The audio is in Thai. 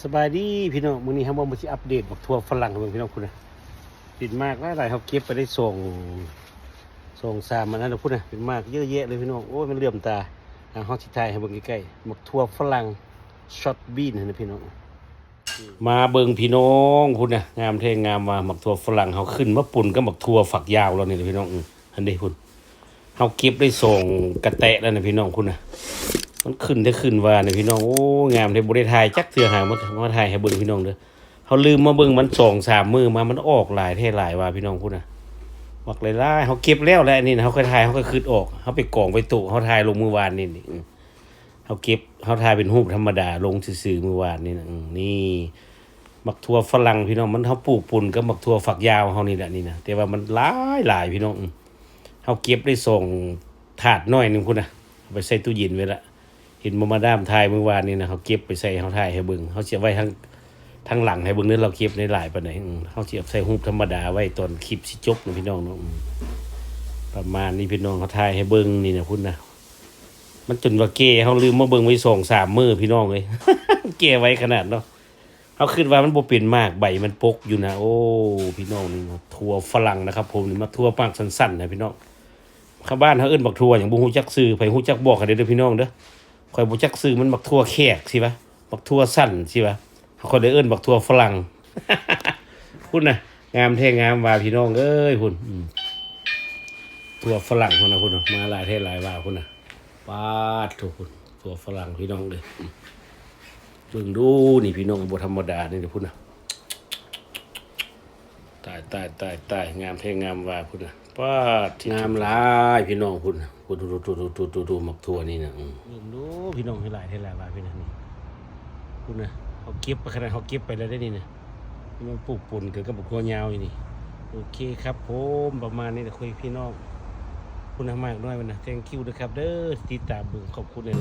สบายดีพี่น้องมื้อนี้ครับว่ามาที่อัปเดตบักทั่วฝรั่งของพี่น้องคุณนะปิดมากหลายๆเขาเก็บไปได้ส่งส่งสามมันนั่นนะพูดนะเป็นมากเยอะแยะเลยพี่น้องโอ้ยมันเลื่อมตาทางห้องชิดไทยให้เบิ่งใกล้ๆบักทั่วฝรั่งช็อตบีนนะพี่น้องมาเบิ่งพี่น้องคุณนะงามเท่งามว่าบักทั่วฝรั่งเขาขึ้นมาปุ่นก็บักทั่วฝักยาวแล้วนี่ยพี่น้องอันนี้คุณเขาเก็บได้ส่งกระแตะแล้วนะพี่น้องคุณนะ มันขึ้นได้ขึ้นว่าเนี่ยพี่น้องโอ้งามได้บ่ได้ถ่ายจักเทื่อหามามาถ่ายให้เบิ่งพี่น้องเด้อเขาลืมมาเบิ่งมันสองสามมือมามันออกหลายเท่หลายว่าพี่น้องพูดนะบอกหลายๆเขาเก็บแล้วแหละนี่นะเขาเคยถ่ายเขาก็คืดออกเขาไปกองไปตุเขาถ่ายลงมือวานนี่นี่เขาเก็บเขาถ่ายเป็นรูปธรรมดาลงซื่อมือวานนี่นะนี่บักทั่วฝรั่งพี่น้องมันเขาปลูกปุ่นกับบักทั่วฝักยาวเขานี่แหละนี่นะแต่ว่ามันหลายหลายพี่น้องเขาเก็บได้ส่งถาดน้อยหนึงคุณนะไปใส่ตู้เย็นไว้ละ เห็นมามาดามถ่ายเมื่อวานนี้นะเขาเก็บไปใส่เขาถ่ายให้เบิ่งเขาเสียไว้ทั้งทั้งหลังให้เบิ่งเนื้อเราเก็บในหลายปานไหนเขาเสียบใส่รูปธรรมดาไว้ตอนคลิปสิจบนะพี่น้องเนาะประมาณนี้พี่น้องเขาถ่ายให้เบิ่งนี่นะพุ่นนะมันจนว่าเก้เขาลืมมาเบิ่งไว้สองสามมือพี่น้องเลยเก้ไว้ขนาดเนาะเขาคิดว่ามันบ่เป็นมากใบมันปกอยู่นะโอ้พี่น้องนี่ทัวฝรั่งนะครับ ผมนี่มาทัวปากสั้นๆนะพี่น้องข้าบ้านเขาเอิ้นบักทัวอย่างบ่ฮู้จักซื้อไปฮู้จักบอกกันเด้อพี่น้องเด้อ ข่อยบ่จักซื้อมันบักทั่วแขกสิวะบักทั่วสั้นสิวะเขาคนได้เอิ้นบักทั่วฝรั่งพุ่นะงามแท้งามว่าพี่น้องเอ้ยคุณทั่วฝรั่งคุณนนะคุณมาหลายเทศหลายว่าคุณน่ะปาดทุกคุณทั่วฝรั่งพี่น้องเลยเบิ่งดูนี่พี่น้องบ่ธรรมดานี่เด้อพุ่นะ ตายตายตายตายงามแท้งามว่าพุ่นน่ะป้างามหลายพี่น้องพุ่นน่ะพุ่นดูดูดูดูดูดูมักทัวนี่นะอืมเบิ่งดูพี่น้องให้หลายให้หลายว่าพี่นะนี่คุณนะเขาเก็บไปขนาดเขาเก็บไปแล้วได้นี่นะนี่มันปลูกปุ่นเกิดกับบุกควยาวอยู่นี่โอเคครับผมประมาณนี้นะคุยพี่น้องคุณนะมากน้อยมันนะ thank you นะครับเด้อติดตามเบิ่งขอบคุณเลย